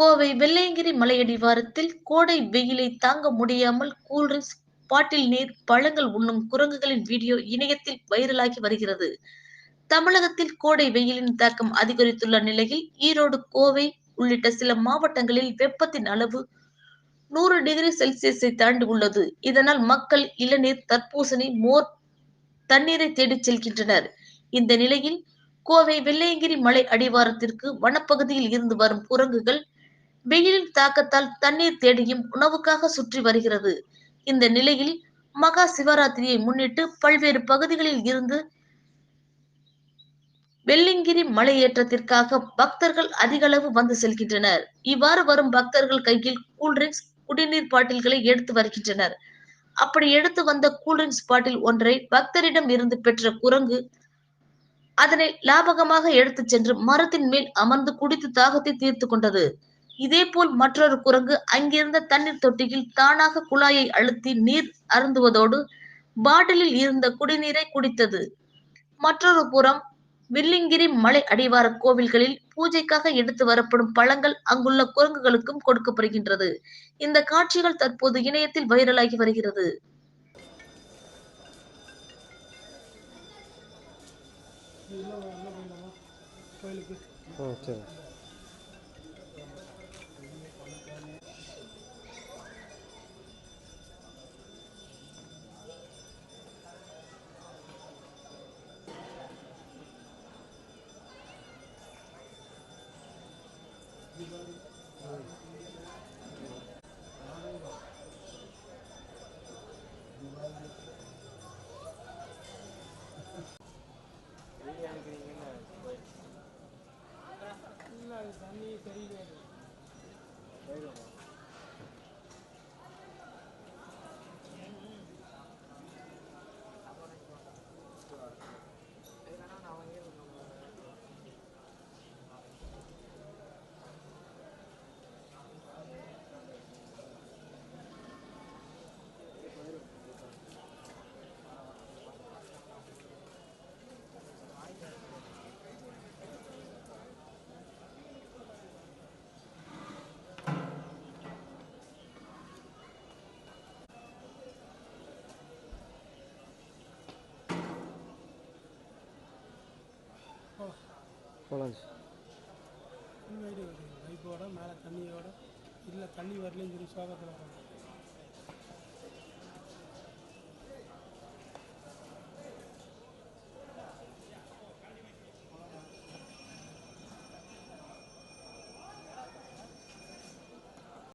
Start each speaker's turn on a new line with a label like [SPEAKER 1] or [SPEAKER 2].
[SPEAKER 1] கோவை வெள்ளையங்கிரி மலையடிவாரத்தில் கோடை வெயிலை தாங்க முடியாமல் கூல்ட்ரிங்க்ஸ் பாட்டில் நீர் பழங்கள் உண்ணும் குரங்குகளின் வீடியோ இணையத்தில் வைரலாகி வருகிறது. தமிழகத்தில் கோடை வெயிலின் தாக்கம் அதிகரித்துள்ள நிலையில் ஈரோடு கோவை உள்ளிட்ட சில மாவட்டங்களில் வெப்பத்தின் அளவு நூறு டிகிரி செல்சியஸை தாண்டி உள்ளது. இதனால் மக்கள் இளநீர் தர்பூசணி மோர் தண்ணீரை தேடிச் செல்கின்றனர். இந்த நிலையில் கோவை வெள்ளையங்கிரி மலை அடிவாரத்திற்கு வனப்பகுதியில் இருந்து வரும் குரங்குகள் வெயிலின் தாக்கத்தால் தண்ணீர் தேடியும் உணவுக்காக சுற்றி வருகிறது. இந்த நிலையில் மகா சிவராத்திரியை முன்னிட்டு பல்வேறு பகுதிகளில் இருந்து வெள்ளிங்கிரி மலையேற்றத்திற்காக பக்தர்கள் அதிக அளவு வந்து செல்கின்றனர். இவ்வாறு வரும் பக்தர்கள் கையில் கூல்ட்ரிங்க்ஸ் குடிநீர் பாட்டில்களை எடுத்து வருகின்றனர். அப்படி எடுத்து வந்த கூல்ட்ரிங்க்ஸ் பாட்டில் ஒன்றை பக்தரிடம் இருந்து பெற்ற குரங்கு அதனை லாபகமாக எடுத்துச் சென்று மரத்தின் மேல் அமர்ந்து குடித்து தாகத்தை தீர்த்து கொண்டது. இதேபோல் மற்றொரு குரங்கு அங்கிருந்த தண்ணீர் தொட்டியில் தானாக குழாயை அழுத்தி நீர் அருந்துவதோடு பாட்டிலில் இருந்த குடிநீரை குடித்தது. மற்றொரு புறம் வில்லிங்கிரி மலை அடிவார கோவில்களில் பூஜைக்காக எடுத்து வரப்படும் பழங்கள் அங்குள்ள குரங்குகளுக்கும் கொடுக்கப்படுகின்றது. இந்த காட்சிகள் தற்போது இணையத்தில் வைரலாகி வருகிறது.
[SPEAKER 2] கோயிலுக்கு
[SPEAKER 3] தண்ணி சரி
[SPEAKER 2] இல்லை
[SPEAKER 3] போகலாம்.
[SPEAKER 2] ஃபுல் ஐடி மேலே தண்ணியோட இல்லை தண்ணி வரலன்னு சொல்லி சோகத்தில் போகிறோம்